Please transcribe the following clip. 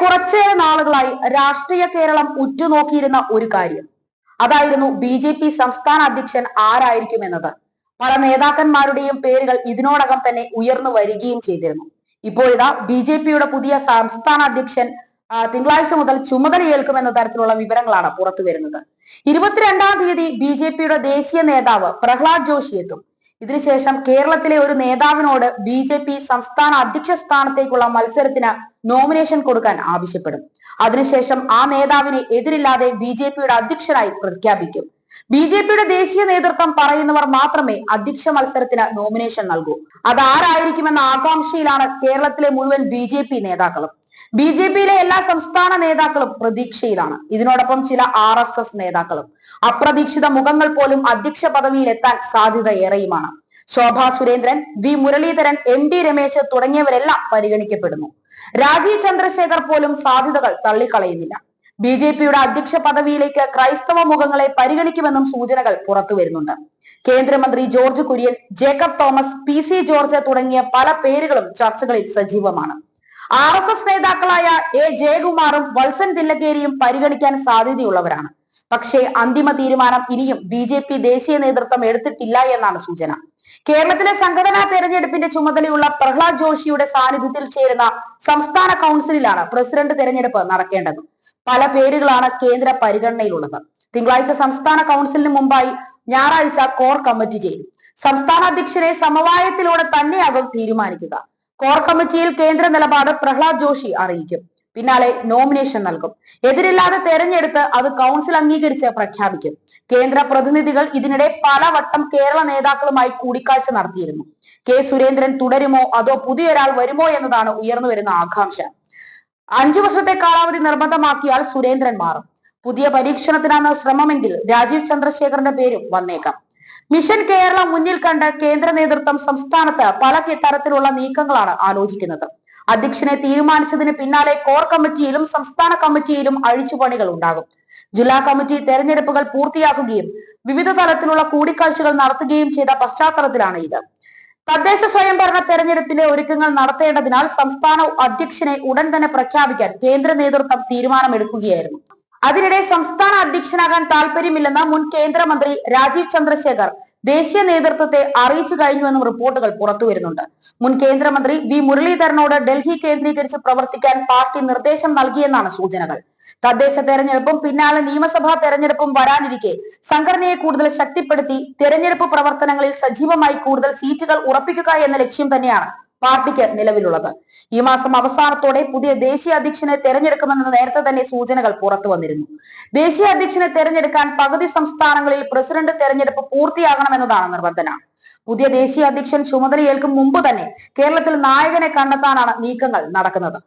കുറച്ചേറെ നാളുകളായി രാഷ്ട്രീയ കേരളം ഉറ്റുനോക്കിയിരുന്ന ഒരു കാര്യം. അതായിരുന്നു ബി ജെ പി സംസ്ഥാന അധ്യക്ഷൻ ആരായിരിക്കും എന്നത്. പല നേതാക്കന്മാരുടെയും പേരുകൾ ഇതിനോടകം തന്നെ ഉയർന്നു വരികയും ചെയ്തിരുന്നു. ഇപ്പോഴിതാ ബി ജെ പിയുടെ പുതിയ സംസ്ഥാന അധ്യക്ഷൻ തിങ്കളാഴ്ച മുതൽ ചുമതലയേൽക്കുമെന്ന തരത്തിലുള്ള വിവരങ്ങളാണ് പുറത്തു വരുന്നത് ഇരുപത്തിരണ്ടാം തീയതി ബി ജെ പിയുടെ ദേശീയ നേതാവ് പ്രഹ്ലാദ് ജോഷി എത്തും ഇതിനുശേഷം കേരളത്തിലെ ഒരു നേതാവിനോട് ബി ജെ പി സംസ്ഥാന അധ്യക്ഷ സ്ഥാനത്തേക്കുള്ള മത്സരത്തിന് നോമിനേഷൻ കൊടുക്കാൻ ആവശ്യപ്പെടും. അതിനുശേഷം ആ നേതാവിനെ എതിരില്ലാതെ ബി ജെ പിയുടെ അധ്യക്ഷനായി പ്രഖ്യാപിക്കും. ബി ജെ പിയുടെ ദേശീയ നേതൃത്വം പറയുന്നവർ മാത്രമേ അധ്യക്ഷ മത്സരത്തിന് നോമിനേഷൻ നൽകൂ. അതാരായിരിക്കുമെന്ന ആകാംക്ഷയിലാണ് കേരളത്തിലെ മുഴുവൻ ബി ജെ പി നേതാക്കളും. ബി ജെ പിയിലെ എല്ലാ സംസ്ഥാന നേതാക്കളും പ്രതീക്ഷയിലാണ്. ഇതിനോടൊപ്പം ചില ആർ എസ് എസ് നേതാക്കളും. അപ്രതീക്ഷിത മുഖങ്ങൾ പോലും അധ്യക്ഷ പദവിയിൽ എത്താൻ സാധ്യത ഏറെയുമാണ് Shobha Surendran V Muraleedharan M D Ramesh തുടങ്ങിയവരെല്ലാം പരിഗണിക്കപ്പെടുന്നു. രാജീവ് ചന്ദ്രശേഖർ പോലും സാധ്യതകൾ തള്ളിക്കളയുന്നില്ല. ബി ജെ പിയുടെ അധ്യക്ഷ പദവിയിലേക്ക് ക്രൈസ്തവ മുഖങ്ങളെ പരിഗണിക്കുമെന്നും സൂചനകൾ പുറത്തു വരുന്നുണ്ട്. കേന്ദ്രമന്ത്രി George Kurian Jacob Thomas P C George തുടങ്ങിയ പല പേരുകളും ചർച്ചകളിൽ സജീവമാണ്. ആർ എസ് എസ് നേതാക്കളായ എ ജയകുമാറും വത്സൻ തില്ലക്കേരിയും പരിഗണിക്കാൻ സാധ്യതയുള്ളവരാണ്. പക്ഷേ അന്തിമ തീരുമാനം ഇനിയും ബി ജെ പി ദേശീയ നേതൃത്വം എടുത്തിട്ടില്ല എന്നാണ് സൂചന. കേരളത്തിലെ സംഘടനാ തെരഞ്ഞെടുപ്പിന്റെ ചുമതലയുള്ള പ്രഹ്ലാദ് ജോഷിയുടെ സാന്നിധ്യത്തിൽ ചേരുന്ന സംസ്ഥാന കൗൺസിലിലാണ് പ്രസിഡന്റ് തെരഞ്ഞെടുപ്പ് നടക്കേണ്ടത്. പല പേരുകളാണ് കേന്ദ്ര പരിഗണനയിലുള്ളത്. തിങ്കളാഴ്ച സംസ്ഥാന കൗൺസിലിന് മുമ്പായി ഞായറാഴ്ച കോർ കമ്മിറ്റി ചേരും. സംസ്ഥാന അധ്യക്ഷനെ സമവായത്തിലൂടെ തന്നെയാകും തീരുമാനിക്കുക. കോർ കമ്മിറ്റിയിൽ കേന്ദ്ര നിലപാട് പ്രഹ്ലാദ് ജോഷി അറിയിക്കും. പിന്നാലെ നോമിനേഷൻ നൽകും. എതിരില്ലാതെ തെരഞ്ഞെടുത്ത് അത് കൗൺസിൽ അംഗീകരിച്ച് പ്രഖ്യാപിക്കും. കേന്ദ്ര പ്രതിനിധികൾ ഇതിനിടെ പലവട്ടം കേരള നേതാക്കളുമായി കൂടിക്കാഴ്ച നടത്തിയിരുന്നു. കെ സുരേന്ദ്രൻ തുടരുമോ അതോ പുതിയൊരാൾ വരുമോ എന്നതാണ് ഉയർന്നു വരുന്ന ആകാംക്ഷ. അഞ്ചു വർഷത്തെ കാലാവധി നിർബന്ധമാക്കിയാൽ സുരേന്ദ്രൻ മാറും. പുതിയ പരീക്ഷണത്തിനാണ് ശ്രമമെങ്കിൽ രാജീവ് ചന്ദ്രശേഖറിന്റെ പേരും വന്നേക്കാം. മിഷൻ കേരളം മുന്നിൽ കണ്ട് കേന്ദ്ര നേതൃത്വം സംസ്ഥാനത്ത് പല തരത്തിലുള്ള നീക്കങ്ങളാണ് ആലോചിക്കുന്നത്. അധ്യക്ഷനെ തീരുമാനിച്ചതിന് പിന്നാലെ കോർ കമ്മിറ്റിയിലും സംസ്ഥാന കമ്മിറ്റിയിലും അഴിച്ചുപണികൾ ഉണ്ടാകും. ജില്ലാ കമ്മിറ്റി തെരഞ്ഞെടുപ്പുകൾ പൂർത്തിയാക്കുകയും വിവിധ തലത്തിലുള്ള കൂടിക്കാഴ്ചകൾ നടത്തുകയും ചെയ്ത പശ്ചാത്തലത്തിലാണ് ഇത്. തദ്ദേശ സ്വയംഭരണ തെരഞ്ഞെടുപ്പിന്റെ ഒരുക്കങ്ങൾ നടത്തേണ്ടതിനാൽ സംസ്ഥാന അധ്യക്ഷനെ ഉടൻ തന്നെ പ്രഖ്യാപിക്കാൻ കേന്ദ്ര നേതൃത്വം തീരുമാനമെടുക്കുകയായിരുന്നു. അതിനിടെ സംസ്ഥാന അധ്യക്ഷനാകാൻ താല്പര്യമില്ലെന്ന മുൻ കേന്ദ്രമന്ത്രി രാജീവ് ചന്ദ്രശേഖർ ദേശീയ നേതൃത്വത്തെ അറിയിച്ചു കഴിഞ്ഞുവെന്നും റിപ്പോർട്ടുകൾ പുറത്തു വരുന്നുണ്ട്. മുൻ കേന്ദ്രമന്ത്രി വി മുരളീധരനോട് ഡൽഹി കേന്ദ്രീകരിച്ച് പ്രവർത്തിക്കാൻ പാർട്ടി നിർദ്ദേശം നൽകിയെന്നാണ് സൂചനകൾ. തദ്ദേശ തെരഞ്ഞെടുപ്പും പിന്നാലെ നിയമസഭാ തെരഞ്ഞെടുപ്പും വരാനിരിക്കെ സംഘടനയെ കൂടുതൽ ശക്തിപ്പെടുത്തി തെരഞ്ഞെടുപ്പ് പ്രവർത്തനങ്ങളിൽ സജീവമായി കൂടുതൽ സീറ്റുകൾ ഉറപ്പിക്കുക എന്ന ലക്ഷ്യം തന്നെയാണ് പാർട്ടിക്ക് നിലവിലുള്ളത്. ഈ മാസം അവസാനത്തോടെ പുതിയ ദേശീയ അധ്യക്ഷനെ തെരഞ്ഞെടുക്കുമെന്ന് നേരത്തെ തന്നെ സൂചനകൾ പുറത്തു വന്നിരുന്നു. ദേശീയ അധ്യക്ഷനെ തെരഞ്ഞെടുക്കാൻ പകുതി സംസ്ഥാനങ്ങളിൽ പ്രസിഡന്റ് തെരഞ്ഞെടുപ്പ് പൂർത്തിയാകണമെന്നതാണ് നിർബന്ധന. പുതിയ ദേശീയ അധ്യക്ഷൻ ചുമതലയേൽക്കും മുമ്പ് തന്നെ കേരളത്തിൽ നായകനെ കണ്ടെത്താനാണ് നീക്കങ്ങൾ നടക്കുന്നത്.